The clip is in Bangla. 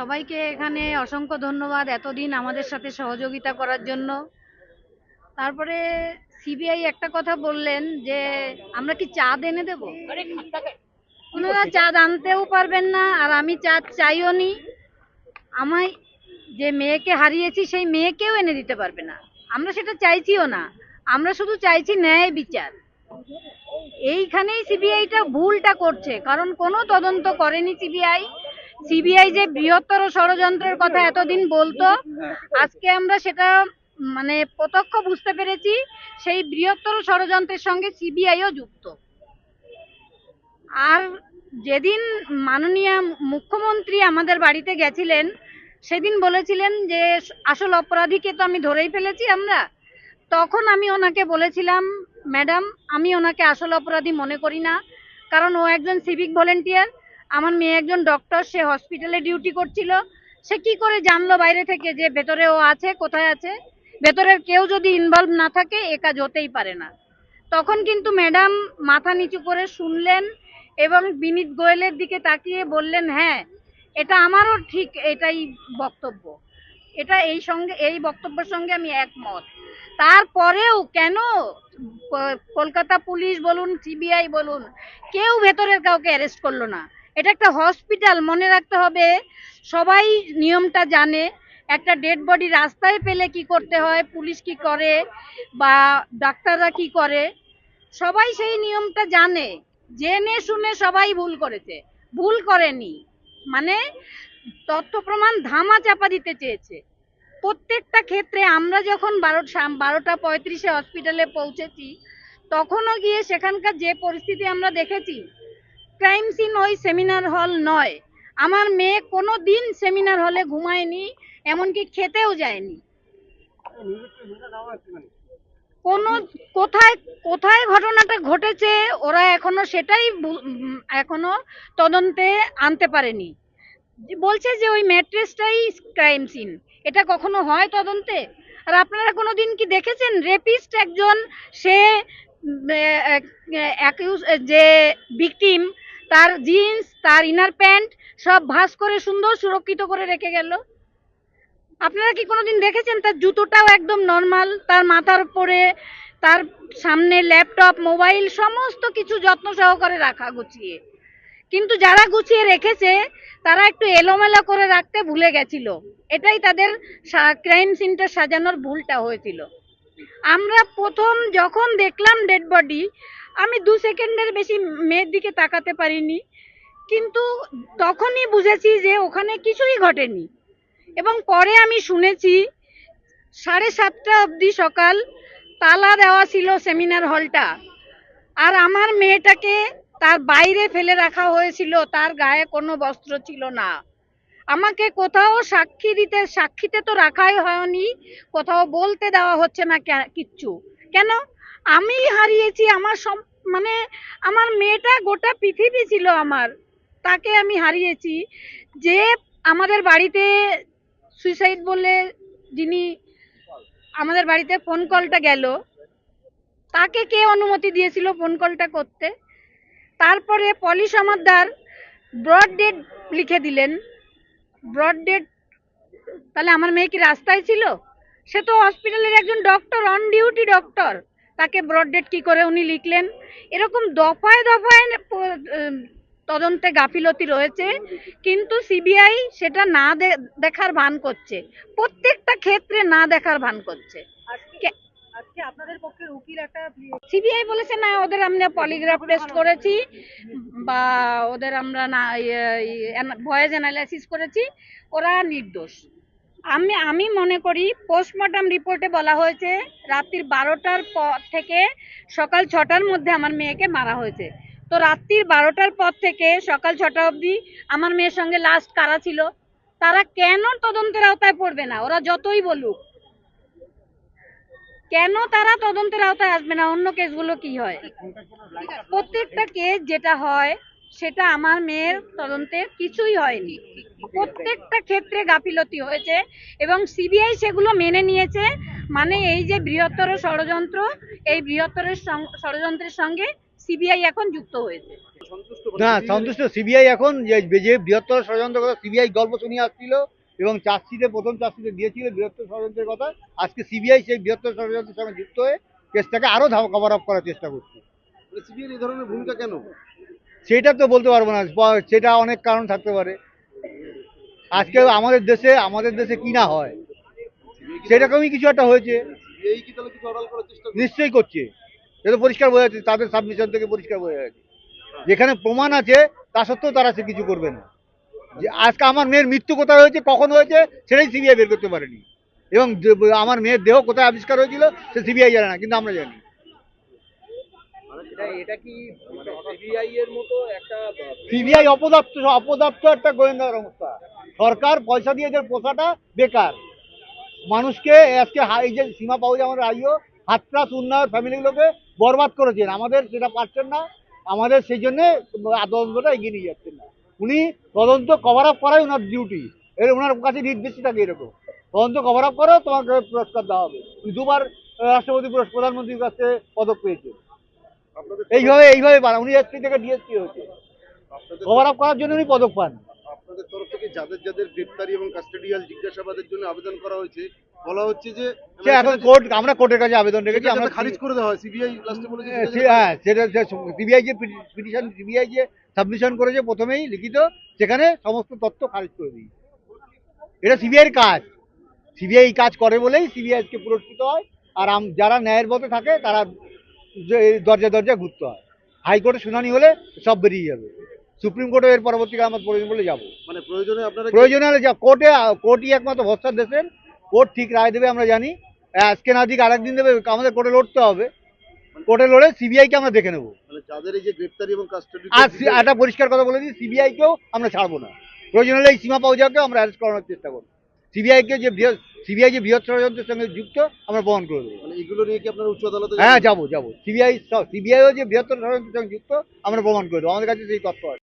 সবাইকে এখানে অসংখ্য ধন্যবাদ এতদিন আমাদের সাথে সহযোগিতা করার জন্য। তারপরে সিবিআই একটা কথা বললেন যে, আমরা কি চাঁদ এনে দেব? ওনারা চাঁদ আনতেও পারবেন না, আর আমি চাঁদ চাইও নি। আমায় যে মেয়েকে হারিয়েছি, সেই মেয়েকেও এনে দিতে পারবে না। আমরা সেটা চাইছিও না। আমরা শুধু চাইছি ন্যায় বিচার। এইখানেই সিবিআইটা ভুলটা করছে, কারণ কোনো তদন্ত করেনি সিবিআই। সিবিআই যে বৃহত্তর ষড়যন্ত্রের কথা এতদিন বলতো, আজকে আমরা সেটা মানে প্রত্যক্ষ বুঝতে পেরেছি, সেই বৃহত্তর ষড়যন্ত্রের সঙ্গে সিবিআইও যুক্ত। আর যেদিন মাননীয় মুখ্যমন্ত্রী আমাদের বাড়িতে গেছিলেন, সেদিন বলেছিলেন যে, আসল অপরাধীকে তো আমি ধরেই ফেলেছি আমরা। তখন আমি ওনাকে বলেছিলাম, ম্যাডাম, আমি ওনাকে আসল অপরাধী মনে করি না, কারণ ও একজন সিভিক ভলেন্টিয়ার আমার মেয়ে একজন ডক্টর সে হসপিটালে ডিউটি করছিল। সে কি করে জানলো বাইরে থেকে যে ভেতরে ও আছে, কোথায় আছে? ভেতরের কেউ যদি ইনভলভ না থাকে, এ কাজ হতেই পারে না। তখন কিন্তু ম্যাডাম মাথা নিচু করে শুনলেন এবং বিনীত গোয়েলের দিকে তাকিয়ে বললেন হ্যাঁ এটা আমারও ঠিক এটাই বক্তব্য। এটা এই সঙ্গে, এই বক্তব্যের সঙ্গে আমি একমত। তারপরেও কেন কলকাতা পুলিশ বলুন সিবিআই বলুন, কেউ ভেতরের কাউকে অ্যারেস্ট করল না। এটা একটা হসপিটাল মনে রাখতে হবে, সবাই নিয়মটা জানে, একটা ডেড বডি রাস্তায় পেলে কি করতে হয়, পুলিশ কি করে, বা ডাক্তাররা কি করে, সবাই সেই নিয়মটা জানে, জেনে শুনে সবাই ভুল করেছে, ভুল করেনি মানে তথ্য প্রমাণ ধামা চাপা দিতে চেয়েছে। প্রত্যেকটা ক্ষেত্রে আমরা যখন বারো, বারোটা পঁয়ত্রিশে হসপিটালে পৌঁছেছি, তখনও গিয়ে সেখানকার যে পরিস্থিতি আমরা দেখেছি ক্রাইম সিন ওই সেমিনার হল নয়। আমার মেয়ে কোনো দিন সেমিনার হলে ঘুমায়নি, এমনকি খেতেও যায়নি। কোনো, কোথায় কোথায় ঘটনাটা ঘটেছে, ওরা এখনও সেটাই এখনও তদন্তে আনতে পারেনি। বলছে যে ওই ম্যাট্রেসটাই ক্রাইম সিন এটা কখনো হয় তদন্তে? আর আপনারা কোনো দিন কি দেখেছেন? রেপিস্ট একজন, সে যে ভিকটিম তার জিন্স তার ইনার প্যান্ট সব ভাঁজ করে সুন্দর সুরক্ষিত করে রেখে গেল। আপনারা কি কোনোদিন দেখেছেন? তার জুতোটাও একদম নর্মাল তার মাথার উপরে, তার সামনে ল্যাপটপ মোবাইল সমস্ত কিছু যত্ন সহকারে রাখা গুছিয়ে। কিন্তু যারা গুছিয়ে রেখেছে, তারা একটু এলোমেলো করে রাখতে ভুলে গেছিল। এটাই তাদের ক্রাইম সিনটা সাজানোর ভুলটা হয়েছিল। আমরা প্রথম যখন দেখলাম ডেড বডি আমি দু সেকেন্ডের বেশি মেয়ের দিকে তাকাতে পারিনি। কিন্তু তখনই বুঝেছি যে ওখানে কিছুই ঘটেনি। এবং পরে আমি শুনেছি, সাড়ে সাতটা অবধি সকাল তালা দেওয়া ছিল সেমিনার হলটা। আর আমার মেয়েটাকে তার বাইরে ফেলে রাখা হয়েছিল, তার গায়ে কোনো বস্ত্র ছিল না। আমাকে কোথাও সাক্ষী দিতে, সাক্ষীতে তো রাখাই হয়নি, কোথাও বলতে দেওয়া হচ্ছে না কিচ্ছু। কেন? আমি হারিয়েছি, আমার সব মানে আমার মেয়েটা গোটা পৃথিবী ছিল আমার, তাকে আমি হারিয়েছি। যে আমাদের বাড়িতে সুইসাইড বলে যিনি আমাদের বাড়িতে ফোন কলটা গেল, তাকে কে অনুমতি দিয়েছিল ফোন কলটা করতে? তারপরে পলি সমাদ্দার ব্রড ডেট লিখে দিলেন। ব্রড ডেট তাহলে আমার মেয়ে কি রাস্তায় ছিল? সে তো হসপিটালের একজন ডক্টর অন ডিউটি ডক্টর তাকে ব্রড ডেট কি করে উনি লিখলেন। এরকম দফায় দফায় তদন্তে গাফিলতি রয়েছে কিন্তু সিবিআই সেটা না দেখার ভান করছে। প্রত্যেকটা ক্ষেত্রে না দেখার ভান করছে। কে- আজকে আপনাদের পক্ষে উকিল একটা সিবিআই বলেছে না ওদের আমরা পলিগ্রাফ টেস্ট করেছি বা ওদের আমরা না ভয়েস অ্যানালাইসিস করেছি। ওরা নির্দোষ। আমি আমি মনে করি পোস্টমর্টম রিপোর্টে বলা হয়েছে, রাত্রির বারোটার পর থেকে সকাল ছটার মধ্যে আমার মেয়েকে মারা হয়েছে। তো রাত্রির বারোটার পর থেকে সকাল ছটা অবধি আমার মেয়ের সঙ্গে লাস্ট কারা ছিল? তারা কেন তদন্তের আওতায় পড়বে না? ওরা যতই বলুক। কেন তারা তদন্তের আওতায় আসবে না? অন্য কেসগুলো কি হয়? প্রত্যেকটা কেস যেটা হয় সেটা আমার মেয়ের তদন্তে কিছুই হয়নি। প্রত্যেকটা ক্ষেত্রে গাফিলতি হয়েছে এবং সিবিআই সেগুলো মেনে নিয়েছে। মানে এই যে বৃহত্তর ষড়যন্ত্র এই বৃহত্তর ষড়যন্ত্রের সঙ্গে সিবিআই এখন যুক্ত হয়েছে। না সন্তুষ্ট। সিবিআই এখন যে যে বৃহত্তর ষড়যন্ত্র কথা সিবিআই গল্প শুনিয়ে আসছিল এবং চার্জশিটে প্রথম চার্জশিটে দিয়েছিল বৃহত্তর ষড়যন্ত্রের কথা। আজকে সিবিআই সেই বৃহত্তর ষড়যন্ত্রের সঙ্গে যুক্ত হয়ে কেসটাকে আরও কভার আপ করার চেষ্টা করছে। সিবিআই এই ধরনের ভূমিকা কেন? সেটা তো বলতে পারব না সেটা অনেক কারণ থাকতে পারে। আজকে আমাদের দেশে আমাদের দেশে কি না হয় সেরকমই কিছু একটা হয়েছে। করছে? নিশ্চয়ই করছে। এটা পরিষ্কার বোঝা যাচ্ছে তাদের সাবমিশন থেকে পরিষ্কার বোঝা যাচ্ছে। যেখানে প্রমাণ আছে তা সত্ত্বেও তারা সে কিছু করবে না। যে আজকে আমার মেয়ের মৃত্যু কোথায় হয়েছে কখন হয়েছে সেটাই সিবিআই বের করতে পারেনি। এবং আমার মেয়ের দেহ কোথায় আবিষ্কার হয়েছিল সে সিবিআই জানে না কিন্তু আমরা জানি। এটা কি মানে সিবিআই এর মতো একটা সিবিআই অপদার্থ অপদার্থ একটা গোয়েন্দা সংস্থা সরকার পয়সা দিয়ে যে পোষাটা বেকার। মানুষকে আজকে এই যে সীমা পাউজ আমাদের আইও হাতরাস উন্নয়ন ফ্যামিলিগুলোকে বরবাদ করেছেন। আমাদের সেটা পারছেন না। আমাদের সেই জন্য তদন্তটা এগিয়ে নিয়ে যাচ্ছেন না। উনি তদন্ত কভার আপ করাই ওনার ডিউটি এর ওনার কাছে নির্দেশই থাকে এরকম। তদন্ত কভার আপ করো তোমাকে পুরস্কার দেওয়া হবে। দুবার রাষ্ট্রপতি পুরস্কার প্রধানমন্ত্রীর কাছে পদক পেয়েছে। এইভাবে এইভাবে বাড়া। উনি এসপি থেকে ডিএসপি হয়েছে। কভার আপ করার জন্য উনি পদক পান। আপনাদের তরফ থেকে যাদের যাদের গ্রেপ্তারি এবং কাস্টোডিয়াল জিজ্ঞাসাবাদের জন্য আবেদন করা হয়েছে বলা হচ্ছে যে এখন কোর্ট আমরা কোর্টের কাছে আবেদন রেখেছি আমরা খারিজ করে দেওয়া হয় সিবিআই লাস্টে বলেছে হ্যাঁ, সেটা সিবিআই যে পিটিশন সিবিআই যে সাবমিশন করেছে প্রথমেই লিখিত সেখানে সমস্ত তথ্য খারিজ করে দিই। এটা সিবিআইয়ের কাজ। সিবিআই কাজ করে বলেই সিবিআই কে পুরস্কৃত হয়। আর যারা ন্যায়ের পথে থাকে তারা দরজা দরজা ঘুরতে হয়। হাইকোর্টে শুনানি হলে সব বেরিয়ে যাবে। সুপ্রিম কোর্টে এর পরবর্তীকালে আমার প্রয়োজন বলে যাব। মানে প্রয়োজনে আপনারা প্রয়োজন হলে যা কোর্টে কোর্টই একমাত্র ভরসা দেশের। কোর্ট ঠিক রায় দেবে আমরা জানি। আজকে না দিক আরেকদিন দেবে আমাদের কোর্টে লড়তে হবে। কোর্টে লড়ে সিবিআইকে আমরা দেখে নেব। মানে যাদের এই যে গ্রেপ্তারি এবং কাস্টোডি আর একটা পরিষ্কার কথা বলে দিই সিবিআইকেও আমরা ছাড়বো না। প্রয়োজন হলে এই সীমা পাউজাকেও আমরা অ্যারেস্ট করানোর চেষ্টা করব। সিবিআইকে যে সিবিআই যে বৃহৎ ষড়যন্ত্রের সঙ্গে যুক্ত আমরা বহন করে দেবো। মানে এগুলো নিয়ে কি আপনার উচ্চ আদালতে হ্যাঁ? যাব যাব। সিবিআই সিবিআইও যে বৃহত্তর ষড়যন্ত্রের সঙ্গে যুক্ত আমরা প্রমাণ করে দেবো। আমাদের কাছে সেই তথ্য আছে।